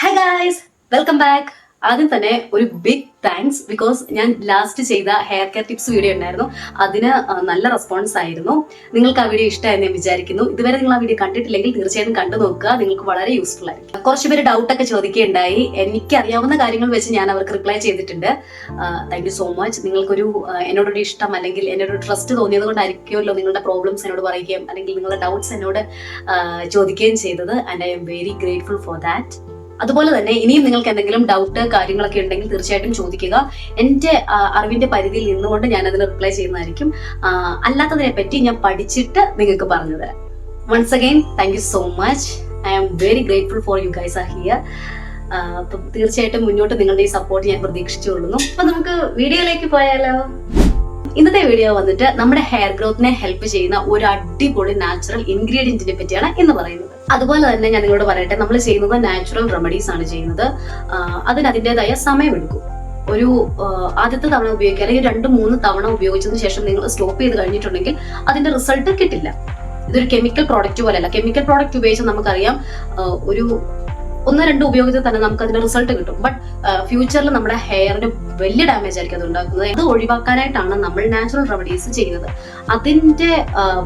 Hi guys welcome back ആദ്യം തന്നെ ഒരു ബിഗ് താങ്ക്സ് ബിക്കോസ് ഞാൻ ലാസ്റ്റ് ചെയ്ത ഹെയർ കെയർ ടിപ്സ് വീഡിയോ ഉണ്ടായിരുന്നു. അതിന് നല്ല റെസ്പോൺസ് ആയിരുന്നു. നിങ്ങൾക്ക് ആ വീഡിയോ ഇഷ്ടമായെന്ന് ഞാൻ വിചാരിക്കുന്നു. ഇതുവരെ നിങ്ങൾ ആ വീഡിയോ കണ്ടിട്ടില്ലെങ്കിൽ തീർച്ചയായും കണ്ടു നോക്കുക. നിങ്ങൾക്ക് വളരെ യൂസ്ഫുൾ ആയിരിക്കും. കുറച്ച് പേര് ഡൗട്ട് ഒക്കെ ചോദിക്കുകയുണ്ടായി. എനിക്ക് അറിയാവുന്ന കാര്യങ്ങൾ വെച്ച് ഞാൻ അവർക്ക് റിപ്ലൈ ചെയ്തിട്ടുണ്ട്. താങ്ക് യു സോ മച്ച് നിങ്ങൾക്കൊരു എന്നോടൊരു ഇഷ്ടം അല്ലെങ്കിൽ എന്നോട് ട്രസ്റ്റ് തോന്നിയത് കൊണ്ടായിരിക്കുമല്ലോ നിങ്ങളുടെ പ്രോബ്ലംസ് എന്നോട് പറയുകയും അല്ലെങ്കിൽ നിങ്ങളുടെ ഡൗട്ട്സ് എന്നോട് ചോദിക്കുകയും ചെയ്തത്. And I'm very grateful for that അതുപോലെ തന്നെ ഇനിയും നിങ്ങൾക്ക് എന്തെങ്കിലും ഡൗട്ട് കാര്യങ്ങളൊക്കെ ഉണ്ടെങ്കിൽ തീർച്ചയായിട്ടും ചോദിക്കുക. എന്റെ അറിവിന്റെ പരിധിയിൽ നിന്നുകൊണ്ട് ഞാൻ അതിന് റിപ്ലൈ ചെയ്യുന്നതായിരിക്കും. അല്ലാത്തതിനെ പറ്റി ഞാൻ പഠിച്ചിട്ട് നിങ്ങൾക്ക് പറഞ്ഞു തരാം. Once again thank you so much I am very grateful for you guys are here തീർച്ചയായിട്ടും മുന്നോട്ട് നിങ്ങളുടെ ഈ സപ്പോർട്ട് ഞാൻ പ്രതീക്ഷിച്ചു കൊള്ളുന്നു അപ്പൊ നമുക്ക് വീഡിയോയിലേക്ക് പോയാലോ? ഇന്നത്തെ വീഡിയോ വന്നിട്ട് നമ്മുടെ ഹെയർ ഗ്രോത്തിനെ ഹെൽപ്പ് ചെയ്യുന്ന ഒരു അടിപൊളി നാച്ചുറൽ ഇൻഗ്രീഡിയന്റിനെ പറ്റിയാണ് ഇന്ന് പറയുന്നത്. അതുപോലെ തന്നെ ഞാൻ നിങ്ങളോട് പറയട്ടെ നമ്മൾ ചെയ്യുന്നത് നാച്ചുറൽ റെമഡീസ് ആണ് ചെയ്യുന്നത്. അതിന് അതിന്റെതായ സമയമെടുക്കും. ഒരു ആദ്യത്തെ തവണ ഉപയോഗിക്കുക അല്ലെങ്കിൽ രണ്ട് മൂന്ന് തവണ ഉപയോഗിച്ചതിന് ശേഷം നിങ്ങൾ സ്റ്റോപ്പ് ചെയ്ത് കഴിഞ്ഞിട്ടുണ്ടെങ്കിൽ അതിന്റെ റിസൾട്ട് കിട്ടില്ല. ഇതൊരു കെമിക്കൽ പ്രോഡക്റ്റ് പോലെയല്ല. കെമിക്കൽ പ്രോഡക്റ്റ് ഉപയോഗിച്ച് നമുക്കറിയാം ഒരു ഒന്ന് രണ്ട് ഉപയോഗിച്ചാൽ തന്നെ നമുക്ക് അതിന്റെ റിസൾട്ട് കിട്ടും. ബട്ട് ഫ്യൂച്ചറിൽ നമ്മുടെ ഹെയറിന് വലിയ ഡാമേജ് ആയിരിക്കും അത് ഉണ്ടാക്കുന്നത് അത് ഒഴിവാക്കാനായിട്ടാണ് നമ്മൾ നാച്ചുറൽ റെമഡീസ് ചെയ്യുന്നത്. അതിന്റെ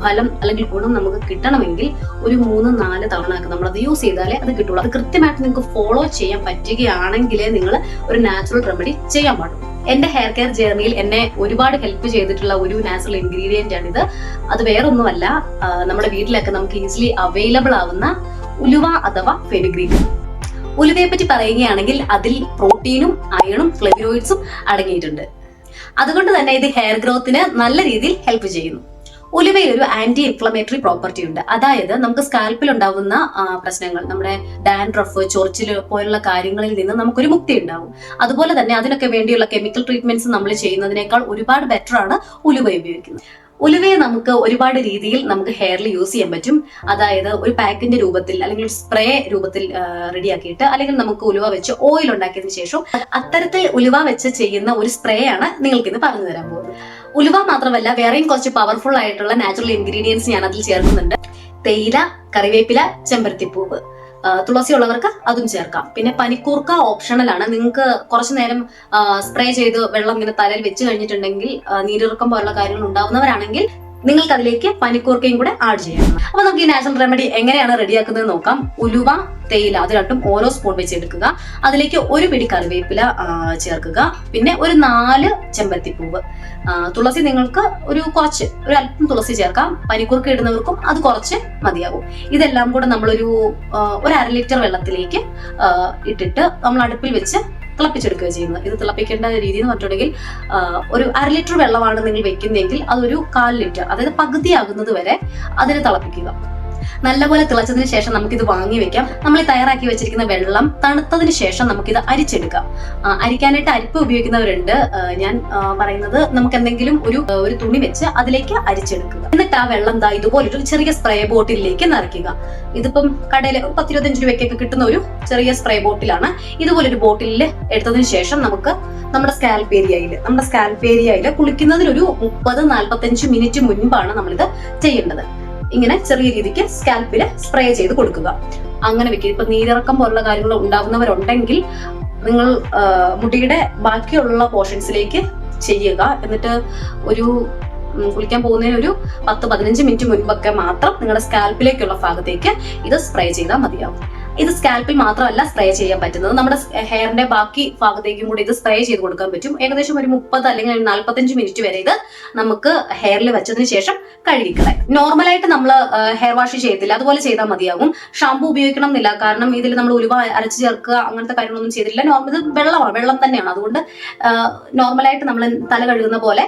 ഫലം അല്ലെങ്കിൽ ഗുണം നമുക്ക് കിട്ടണമെങ്കിൽ ഒരു മൂന്ന് നാല് തവണ നമ്മൾ അത് യൂസ് ചെയ്താലേ അത് കിട്ടുള്ളൂ. അത് കൃത്യമായിട്ട് നിങ്ങൾക്ക് ഫോളോ ചെയ്യാൻ പറ്റുകയാണെങ്കിലേ നിങ്ങൾ ഒരു നാച്ചുറൽ റെമഡി ചെയ്യാൻ പാടുള്ളൂ. എന്റെ ഹെയർ കെയർ ജേർണിയിൽ എന്നെ ഒരുപാട് ഹെൽപ്പ് ചെയ്തിട്ടുള്ള ഒരു നാച്ചുറൽ ഇൻഗ്രീഡിയന്റ് ആണിത്. അത് വേറൊന്നുമല്ല. നമ്മുടെ വീട്ടിലൊക്കെ നമുക്ക് ഈസിലി അവൈലബിൾ ആവുന്ന ഉലുവ അഥവാ ഫെനുഗ്രീൻ ഉലുവയെ പറ്റി പറയുകയാണെങ്കിൽ അതിൽ പ്രോട്ടീനും അയണും ഫ്ലെവിനോയിഡ്സും അടങ്ങിയിട്ടുണ്ട്. അതുകൊണ്ട് തന്നെ ഇത് ഹെയർ ഗ്രോത്തിന് നല്ല രീതിയിൽ ഹെൽപ്പ് ചെയ്യുന്നു. ഉലുവയിൽ ഒരു ആന്റി ഇൻഫ്ലമേറ്ററി പ്രോപ്പർട്ടി ഉണ്ട്. അതായത് നമുക്ക് സ്കാൽപ്പിൽ ഉണ്ടാവുന്ന പ്രശ്നങ്ങൾ നമ്മുടെ ഡാൻഡ്രഫ് ചൊറിച്ചിൽ പോലുള്ള കാര്യങ്ങളിൽ നിന്ന് നമുക്കൊരു മുക്തി ഉണ്ടാവും. അതുപോലെ തന്നെ അതിനൊക്കെ വേണ്ടിയുള്ള കെമിക്കൽ ട്രീറ്റ്മെന്റ്സ് നമ്മൾ ചെയ്യുന്നതിനേക്കാൾ ഒരുപാട് ബെറ്റർ ആണ് ഉലുവ ഉപയോഗിക്കുന്നത്. ഉലുവയെ നമുക്ക് ഒരുപാട് രീതിയിൽ നമുക്ക് ഹെയറിൽ യൂസ് ചെയ്യാൻ പറ്റും. അതായത് ഒരു പാക്കിന്റെ രൂപത്തിൽ അല്ലെങ്കിൽ സ്പ്രേ രൂപത്തിൽ റെഡിയാക്കിയിട്ട് അല്ലെങ്കിൽ നമുക്ക് ഉലുവ വെച്ച് ഓയിൽ ഉണ്ടാക്കിയതിന് ശേഷം അത്തരത്തിൽ ഉലുവ വെച്ച് ചെയ്യുന്ന ഒരു സ്പ്രേ ആണ് നിങ്ങൾക്ക് ഇന്ന് പറഞ്ഞു തരാൻ പോകുന്നത്. ഉലുവ മാത്രമല്ല വേറെയും കുറച്ച് പവർഫുൾ ആയിട്ടുള്ള നാച്ചുറൽ ഇൻഗ്രീഡിയൻസ് ഞാൻ അതിൽ ചേർക്കുന്നുണ്ട്. തേയില കറിവേപ്പില ചെമ്പരത്തിപ്പൂവ്. തുളസി ഉള്ളവർക്ക് അതും ചേർക്കാം. പിന്നെ പനിക്കൂർക്ക ഓപ്ഷണൽ ആണ്. നിങ്ങൾക്ക് കുറച്ചു നേരം സ്പ്രേ ചെയ്ത് വെള്ളം ഇങ്ങനെ തലയിൽ വെച്ച് കഴിഞ്ഞിട്ടുണ്ടെങ്കിൽ നീരിറക്കം പോലുള്ള കാര്യങ്ങൾ ഉണ്ടാവുന്നവരാണെങ്കിൽ നിങ്ങൾക്ക് അതിലേക്ക് പനിക്കൂർക്കയും കൂടെ ആഡ് ചെയ്യണം അപ്പൊ നമുക്ക് ഈ നാച്ചുറൽ റെമഡി എങ്ങനെയാണ് റെഡിയാക്കുന്നത് നോക്കാം. ഉലുവ തേയില അത് രണ്ടും ഓരോ സ്പൂൺ വെച്ച് എടുക്കുക. അതിലേക്ക് ഒരു പിടി കറിവേപ്പില ചേർക്കുക. പിന്നെ ഒരു നാല് ചെമ്പത്തിപ്പൂവ് തുളസി നിങ്ങൾക്ക് ഒരു കുറച്ച് ഒരു അല്പം തുളസി ചേർക്കാം. പനിക്കൂർക്ക ഇടുന്നവർക്കും അത് കുറച്ച് മതിയാകും ഇതെല്ലാം കൂടെ നമ്മളൊരു ഒരു അര ലിറ്റർ വെള്ളത്തിലേക്ക് ഇട്ടിട്ട് നമ്മൾ അടുപ്പിൽ വെച്ച് തിളപ്പിച്ചെടുക്കുക ചെയ്യുന്നത്. ഇത് തിളപ്പിക്കേണ്ട രീതി എന്ന് പറഞ്ഞിട്ടുണ്ടെങ്കിൽ ഒരു അര ലിറ്റർ വെള്ളമാണ് നിങ്ങൾ വെക്കുന്നതെങ്കിൽ അതൊരു കാൽ ലിറ്റർ അതായത് പകുതിയാകുന്നത് വരെ അതിനെ തിളപ്പിക്കുക. നല്ലപോലെ തിളച്ചതിന് ശേഷം നമുക്കിത് വാങ്ങി വെക്കാം. നമ്മൾ തയ്യാറാക്കി വെച്ചിരിക്കുന്ന വെള്ളം തണുത്തതിന് ശേഷം നമുക്കിത് അരിച്ചെടുക്കാം. അരിക്കാനായിട്ട് അരിപ്പ് ഉപയോഗിക്കുന്നവരുണ്ട്. ഞാൻ പറയുന്നത് നമുക്ക് എന്തെങ്കിലും ഒരു ഒരു തുണി വെച്ച് അതിലേക്ക് അരിച്ചെടുക്കുക. എന്നിട്ട് ആ വെള്ളം ദാ ഇതുപോലൊരു ചെറിയ സ്പ്രേ ബോട്ടിലേക്ക് നിറയ്ക്കുക. ഇതിപ്പം കടയിൽ പത്തിരുപത്തഞ്ച് രൂപയ്ക്കൊക്കെ കിട്ടുന്ന ഒരു ചെറിയ സ്പ്രേ ബോട്ടിലാണ് ഇതുപോലൊരു ബോട്ടിലിൽ എടുത്തതിന് ശേഷം നമുക്ക് നമ്മുടെ സ്കാൽപ്പ് ഏരിയയിൽ നമ്മുടെ സ്കാൽപ്പ് ഏരിയയിൽ കുളിക്കുന്നതിനൊരു മുപ്പത് നാൽപ്പത്തഞ്ച് മിനിറ്റ് മുൻപാണ് നമ്മളിത് ചെയ്യേണ്ടത്. ഇങ്ങനെ ചെറിയ രീതിക്ക് സ്കാൽപ്പിൽ സ്പ്രേ ചെയ്ത് കൊടുക്കുക. അങ്ങനെ വെക്കുക ഇപ്പൊ നീരിറക്കം പോലുള്ള കാര്യങ്ങൾ ഉണ്ടാകുന്നവരുണ്ടെങ്കിൽ നിങ്ങൾ മുടിയുടെ ബാക്കിയുള്ള പോർഷൻസിലേക്ക് ചെയ്യുക. എന്നിട്ട് ഒരു കുളിക്കാൻ പോകുന്നതിന് ഒരു പത്ത് പതിനഞ്ച് മിനിറ്റ് മുൻപൊക്കെ മാത്രം നിങ്ങളുടെ സ്കാൽപ്പിലേക്കുള്ള ഭാഗത്തേക്ക് ഇത് സ്പ്രേ ചെയ്താൽ മതിയാവും. ഇത് സ്കാൽപ്പിൽ മാത്രമല്ല സ്പ്രേ ചെയ്യാൻ പറ്റുന്നത്. നമ്മുടെ ഹെയറിന്റെ ബാക്കി ഭാഗത്തേക്കും കൂടി ഇത് സ്പ്രേ ചെയ്ത് കൊടുക്കാൻ പറ്റും. ഏകദേശം ഒരു മുപ്പത് അല്ലെങ്കിൽ ഒരു നാൽപ്പത്തഞ്ച് മിനിറ്റ് വരെ ഇത് നമുക്ക് ഹെയറിൽ വെച്ചതിന് ശേഷം കഴുകിക്കളയാം. നോർമലായിട്ട് നമ്മൾ ഹെയർ വാഷ് ചെയ്യത്തില്ല. അതുപോലെ ചെയ്താൽ മതിയാകും. ഷാമ്പു ഉപയോഗിക്കണം എന്നില്ല കാരണം ഇതിൽ നമ്മൾ ഉലുവ അരച്ച് ചേർക്കുക അങ്ങനത്തെ കാര്യങ്ങളൊന്നും ചെയ്തില്ല നോർമൽ ഇത് വെള്ളമാണ്. വെള്ളം തന്നെയാണ്. അതുകൊണ്ട് നോർമലായിട്ട് നമ്മൾ തല കഴുകുന്ന പോലെ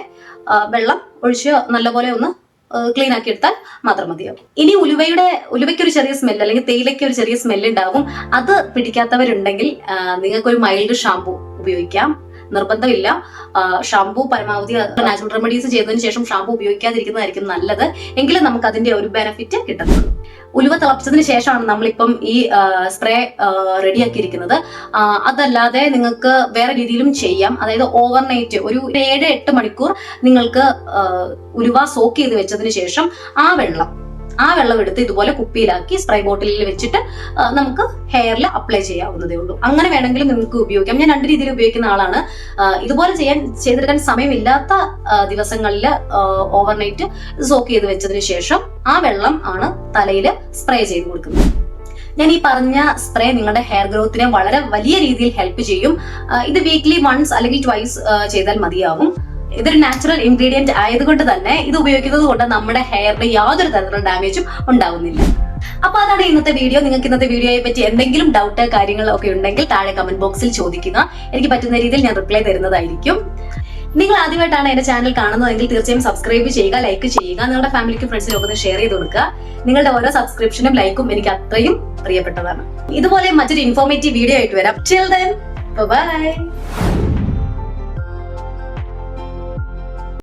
വെള്ളം ഒഴിച്ച് നല്ലപോലെ ഒന്ന് ക്ലീൻ ആക്കി എടുത്താൽ മാത്രം മതിയാവും. ഇനി ഉലുവയുടെ ഉലുവയ്ക്ക് ഒരു ചെറിയ സ്മെല്ല് അല്ലെങ്കിൽ തേയിലയ്ക്ക് ഒരു ചെറിയ സ്മെല്ല് ഉണ്ടാവും. അത് പിടിക്കാത്തവരുണ്ടെങ്കിൽ നിങ്ങൾക്ക് ഒരു മൈൽഡ് ഷാമ്പു ഉപയോഗിക്കാം. നിർബന്ധമില്ല. ഷാംപൂ പരമാവധി നാച്ചുറൽ റെമഡീസ് ചെയ്തതിനു ശേഷം ഷാംപൂ ഉപയോഗിക്കാതിരിക്കുന്നതായിരിക്കും നല്ലത്. എങ്കിലും നമുക്ക് അതിന്റെ ഒരു ബെനിഫിറ്റ് കിട്ടുന്നത് ഉലുവ തിളപ്പിച്ചതിന് ശേഷമാണ് നമ്മളിപ്പം ഈ സ്പ്രേ റെഡിയാക്കിയിരിക്കുന്നത് അതല്ലാതെ നിങ്ങൾക്ക് വേറെ രീതിയിലും ചെയ്യാം. അതായത് ഓവർനൈറ്റ് ഒരു ഏഴ് എട്ട് മണിക്കൂർ നിങ്ങൾക്ക് ഉലുവ സോക്ക് ചെയ്ത് വെച്ചതിന് ശേഷം ആ വെള്ളം ആ വെള്ളം എടുത്ത് ഇതുപോലെ കുപ്പിയിലാക്കി സ്പ്രൈ ബോട്ടിലിൽ വെച്ചിട്ട് നമുക്ക് ഹെയറിൽ അപ്ലൈ ചെയ്യാവുന്നതേ ഉള്ളൂ. അങ്ങനെ വേണമെങ്കിലും നിങ്ങൾക്ക് ഉപയോഗിക്കാം. ഞാൻ രണ്ട് രീതിയിൽ ഉപയോഗിക്കുന്ന ആളാണ്. ഇതുപോലെ ചെയ്യാൻ ചെയ്തെടുക്കാൻ സമയമില്ലാത്ത ദിവസങ്ങളിൽ ഓവർനൈറ്റ് സോക്ക് ചെയ്ത് വെച്ചതിന് ശേഷം ആ വെള്ളം ആണ് തലയിൽ സ്പ്രേ ചെയ്ത് കൊടുക്കുന്നത്. ഞാൻ ഈ പറഞ്ഞ സ്പ്രേ നിങ്ങളുടെ ഹെയർ ഗ്രോത്തിനെ വളരെ വലിയ രീതിയിൽ ഹെൽപ്പ് ചെയ്യും. ഇത് വീക്ക്ലി വൺസ് അല്ലെങ്കിൽ ട്വൈസ് ചെയ്താൽ മതിയാവും. ഇതൊരു നാച്ചുറൽ ഇൻഗ്രീഡിയന്റ് ആയതുകൊണ്ട് തന്നെ ഇത് ഉപയോഗിക്കുന്നത് കൊണ്ട് നമ്മുടെ ഹെയറിന് യാതൊരു തരത്തിലുള്ള ഡാമേജും ഉണ്ടാവുന്നില്ല. അപ്പൊ അതാണ് ഇന്നത്തെ വീഡിയോ നിങ്ങൾക്ക് ഇന്നത്തെ വീഡിയോയെ പറ്റി എന്തെങ്കിലും ഡൗട്ട് കാര്യങ്ങൾ ഒക്കെ ഉണ്ടെങ്കിൽ താഴെ കമന്റ് ബോക്സിൽ ചോദിക്കുക. എനിക്ക് പറ്റുന്ന രീതിയിൽ ഞാൻ റിപ്ലൈ തരുന്നതായിരിക്കും. നിങ്ങൾ ആദ്യമായിട്ടാണ് എന്റെ ചാനൽ കാണുന്നതെങ്കിൽ തീർച്ചയായും സബ്സ്ക്രൈബ് ചെയ്യുക ലൈക്ക് ചെയ്യുക നിങ്ങളുടെ ഫാമിലിക്കും ഫ്രണ്ട്സിനും ഒക്കെ ഷെയർ ചെയ്ത് കൊടുക്കുക. നിങ്ങളുടെ ഓരോ സബ്സ്ക്രിപ്ഷനും ലൈക്കും എനിക്ക് അത്രയും പ്രിയപ്പെട്ടതാണ്. ഇതുപോലെ മറ്റൊരു ഇൻഫോർമേറ്റീവ് വീഡിയോ ആയിട്ട് വരാം. ചിൽ ദെൻ ബൈ